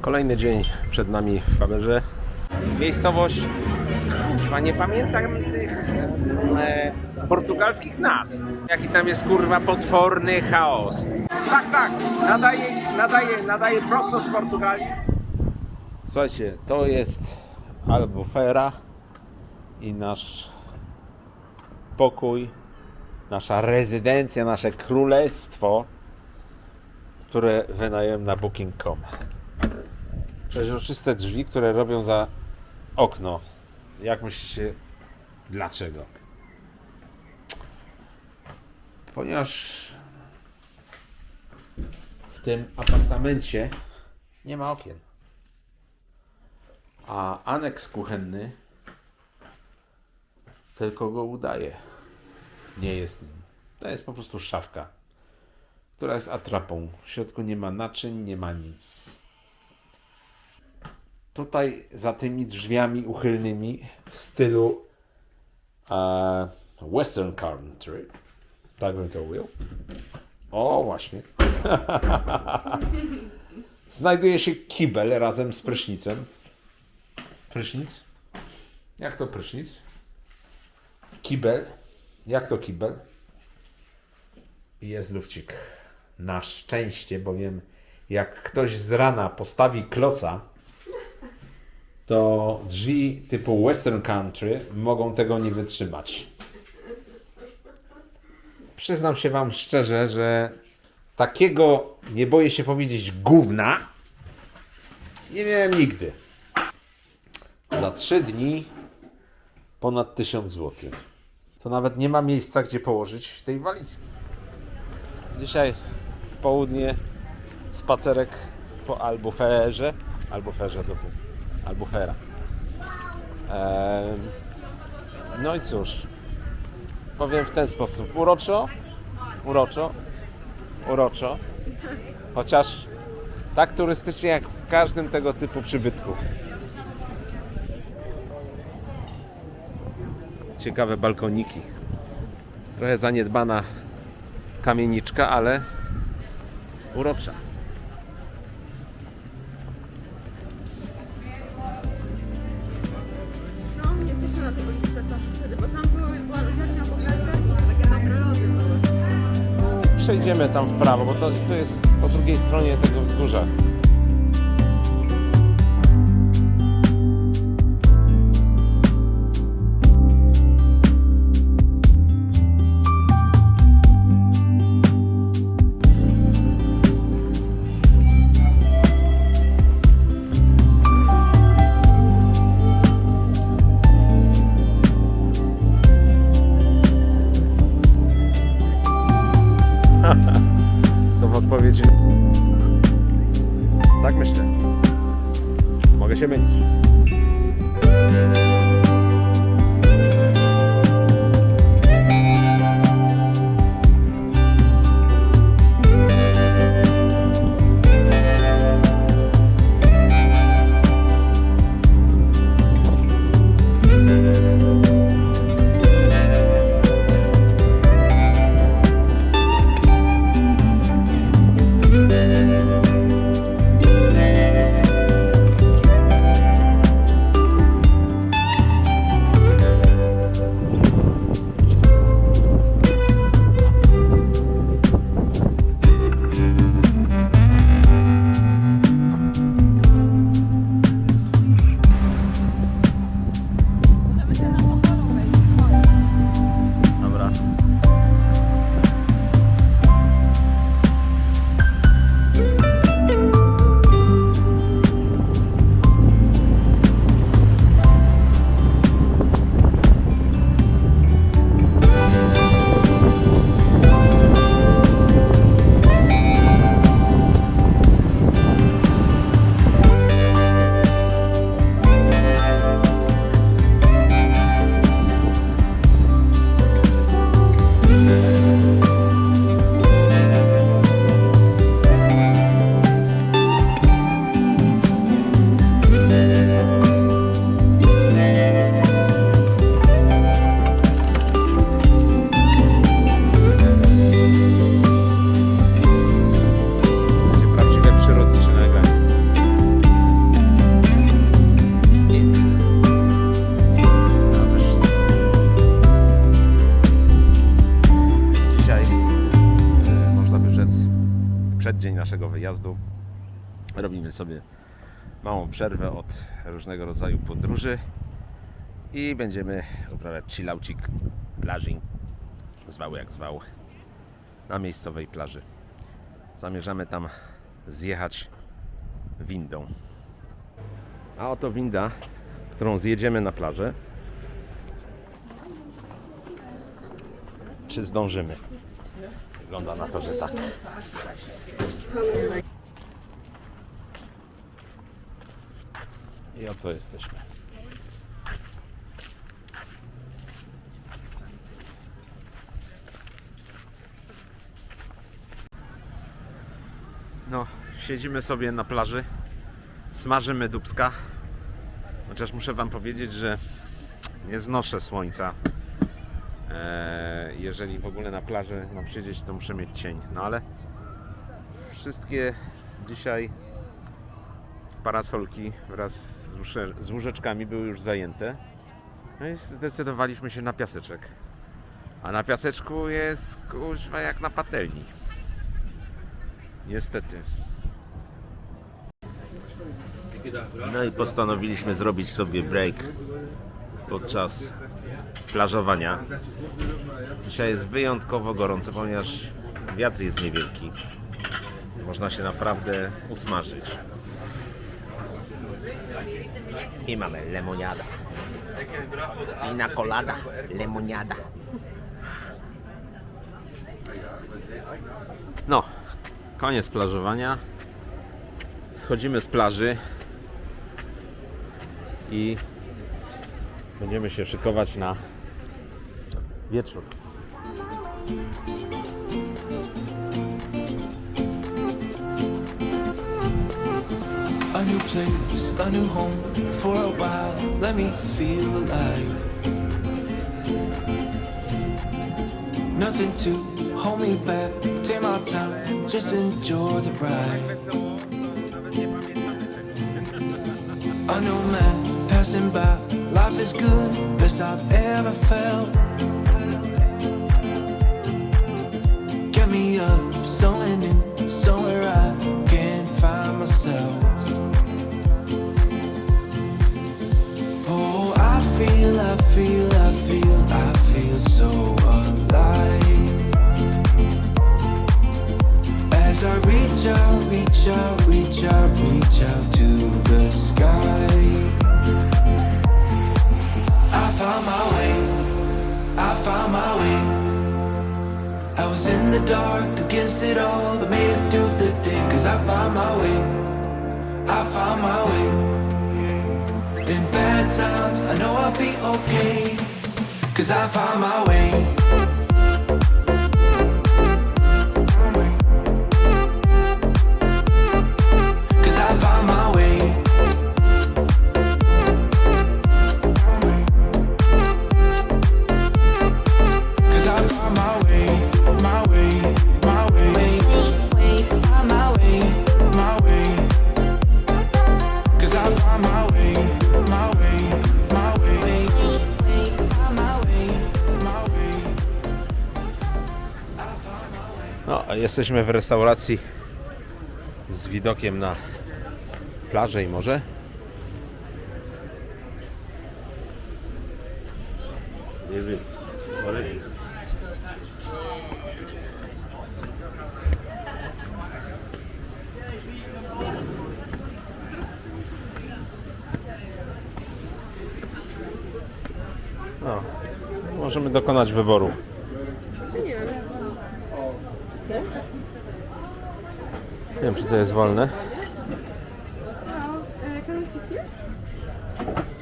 Kolejny dzień przed nami w Faberze. Miejscowość, kurwa, nie pamiętam tych e, portugalskich nazw. Jaki tam jest kurwa potworny chaos. Tak, tak, nadaje, nadaje, nadaje prosto z Portugalii. Słuchajcie, to jest Albufera i nasz pokój, nasza rezydencja, nasze królestwo, które wynajem na booking.com. Przeźroczyste drzwi, które robią za okno. Jak myślicie, dlaczego? Ponieważ w tym apartamencie nie ma okien. A aneks kuchenny tylko go udaje. Nie jest nim. To jest po prostu szafka, która jest atrapą. W środku nie ma naczyń, nie ma nic. Tutaj za tymi drzwiami uchylnymi w stylu e, Western Country, tak bym to ujął. O, właśnie. Znajduje się kibel razem z prysznicem. Prysznic? Jak to prysznic? Kibel. Jak to kibel? I Jest lufcik. Na szczęście, bowiem jak ktoś z rana postawi kloca, to drzwi typu Western Country mogą tego nie wytrzymać. Przyznam się Wam szczerze, że takiego, nie boję się powiedzieć, gówna nie miałem nigdy. Za trzy dni ponad 1000 zł. To nawet nie ma miejsca, gdzie położyć tej walizki. Dzisiaj w południe spacerek po Albuferze. Albuferze do Albufera. Em, no i cóż. Powiem w ten sposób. Uroczo, uroczo, uroczo. Chociaż tak turystycznie jak w każdym tego typu przybytku. Ciekawe balkoniki. Trochę zaniedbana kamieniczka, ale urocza. Przejdziemy tam w prawo, bo to, to jest po drugiej stronie tego wzgórza. Naszego wyjazdu. Robimy sobie małą przerwę od różnego rodzaju podróży i będziemy uprawiać chillaucik, plażing, zwał jak zwał, na miejscowej plaży. Zamierzamy tam zjechać windą. A oto winda, którą zjedziemy na plażę. Czy zdążymy? Wygląda na to, że tak. I oto jesteśmy. No, siedzimy sobie na plaży, smażymy dubska. Chociaż muszę Wam powiedzieć, że nie znoszę słońca. Eee, jeżeli w ogóle na plaży mam siedzieć, to muszę mieć cień. No ale wszystkie dzisiaj parasolki wraz z, łóżeczkami były już zajęte. No i zdecydowaliśmy się na piaseczek. A na piaseczku jest kuźwa jak na patelni. Niestety. No i postanowiliśmy zrobić sobie break podczas plażowania. Dzisiaj jest wyjątkowo gorąco, ponieważ wiatr jest niewielki. Można się naprawdę usmażyć. I mamy lemoniada. I na kolada lemoniada. No, koniec plażowania. Schodzimy z plaży i będziemy się szykować na wieczór. Place, a new home for a while. Let me feel alive. Nothing to hold me back. Take my time, just enjoy the ride. A new man passing by. Life is good, best I've ever felt. Get me up, somewhere new, jesteśmy w restauracji z widokiem na plażę i morze. Nie wiem, ale jest. No, możemy dokonać wyboru. wiem, czy to jest wolne.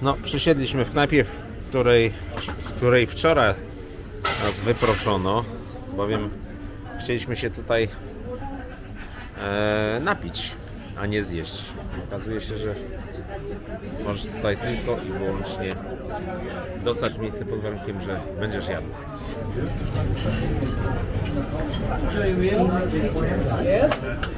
No, przysiedliśmy w knajpie, w której, z której wczoraj nas wyproszono, bowiem chcieliśmy się tutaj e, napić, a nie zjeść. Okazuje się, że możesz tutaj tylko i wyłącznie dostać miejsce pod warunkiem, że będziesz jadł. Yes.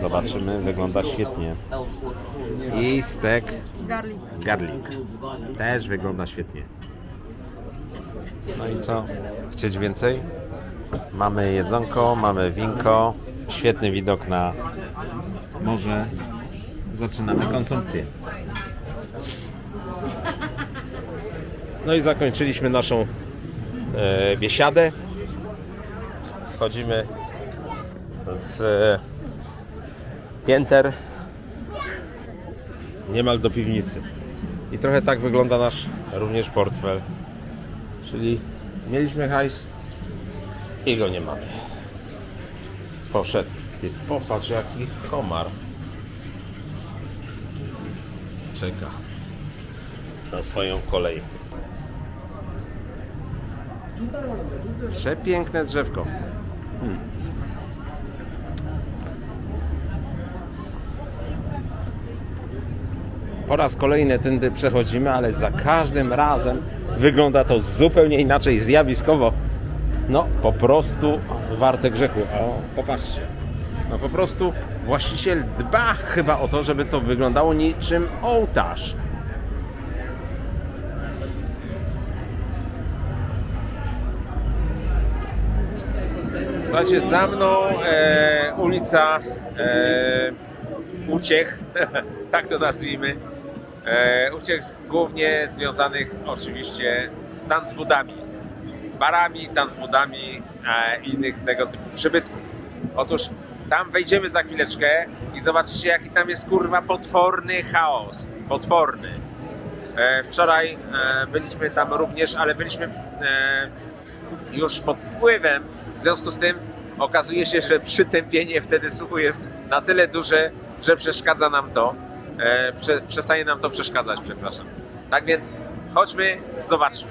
Zobaczymy, wygląda świetnie. I steak Garlic. garlic. Też wygląda świetnie. No i co? Chcieć więcej? Mamy jedzonko, mamy winko, świetny widok na morze. Zaczynamy konsumpcję. No i zakończyliśmy naszą e, biesiadę. Schodzimy z e, pięter niemal do piwnicy. I trochę tak wygląda nasz również portfel. Czyli mieliśmy hajs i go nie mamy. Poszedł. Ty popatrz jaki komar. Czeka na swoją kolej. Przepiękne drzewko. Hmm. Po raz kolejny tędy przechodzimy, ale za każdym razem wygląda to zupełnie inaczej, zjawiskowo. No, po prostu warte grzechu. O, popatrzcie. No po prostu właściciel dba chyba o to, żeby to wyglądało niczym ołtarz. Słuchajcie, za mną e, ulica e, Uciech, tak to nazwijmy. E, uciech głównie związanych oczywiście z tancbudami, barami, tancbudami e, i innych tego typu przybytków. Otóż tam wejdziemy za chwileczkę i zobaczycie jaki tam jest kurwa potworny chaos. Potworny. E, wczoraj byliśmy tam również, ale byliśmy już pod wpływem. W związku z tym okazuje się, że przytępienie wtedy słuchu jest na tyle duże, że przeszkadza nam to. E, prze, przestaje nam to przeszkadzać, przepraszam. Tak więc chodźmy, zobaczmy.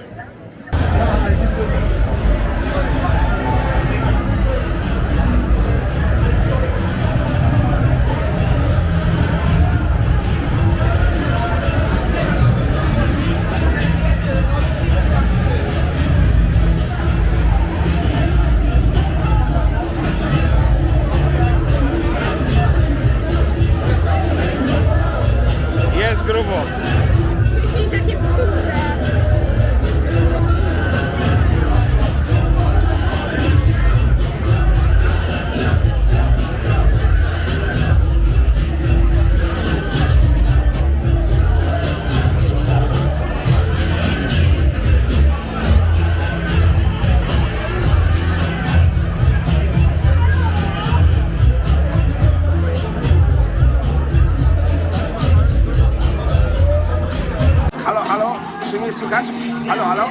Halo, halo?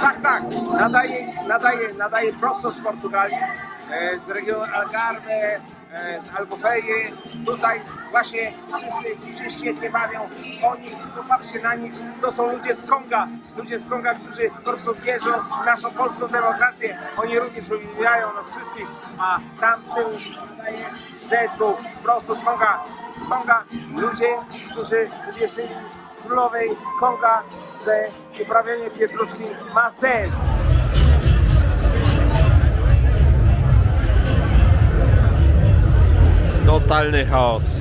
Tak, tak, nadaję, nadaję, nadaję prosto z Portugalii, e, z regionu Algarve, e, z Albufeji. Tutaj właśnie wszyscy się świetnie bawią. Oni, popatrzcie na nich, to są ludzie z Konga, ludzie z Konga, którzy po prostu wierzą w naszą polską demokrację. Oni również uwielbiają nas wszystkich, a tam z tyłu nadaje zespół prosto z Konga, z Konga ludzie, którzy uwierzyli królowej Konga, że uprawianie pietruszki ma sens. Totalny chaos.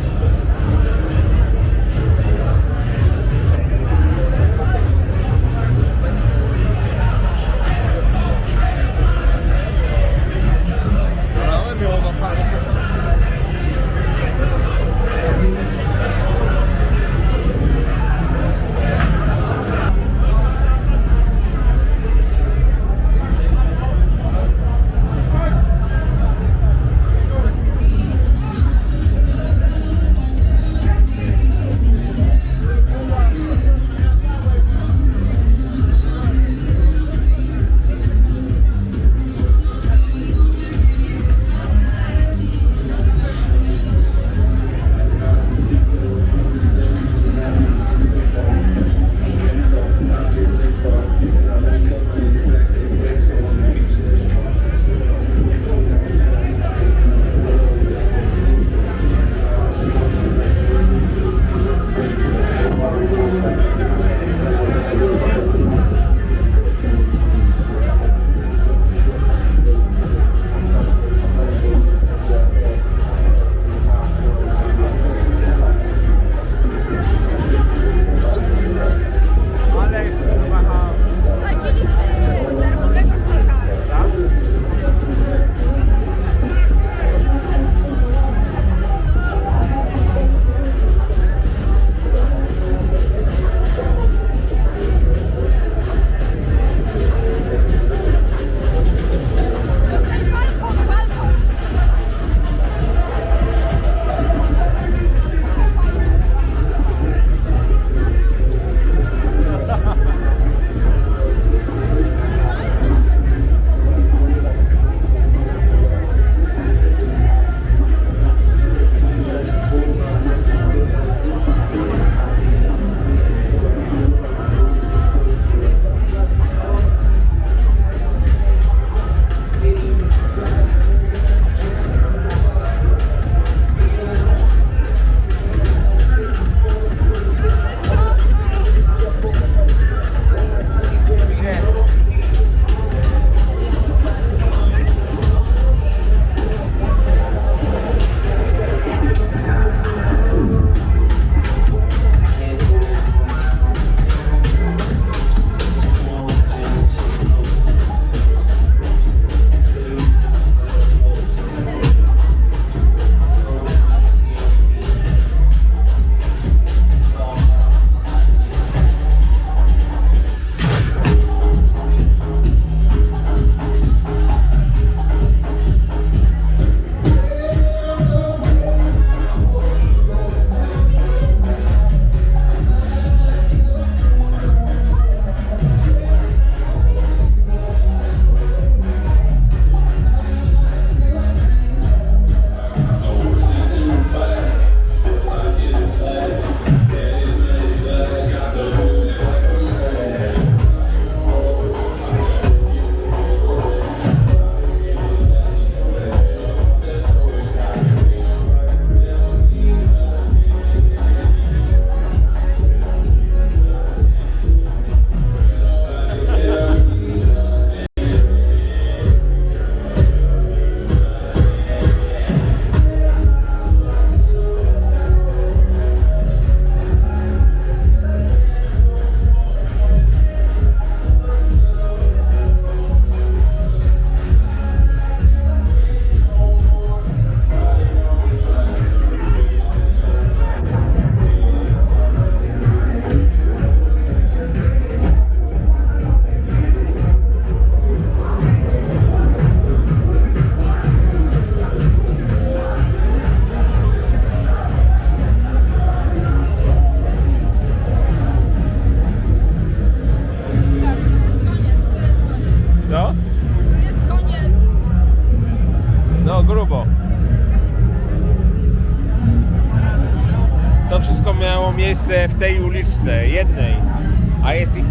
W tej uliczce, jednej, a jest ich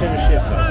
Şöyle bir şey yapar.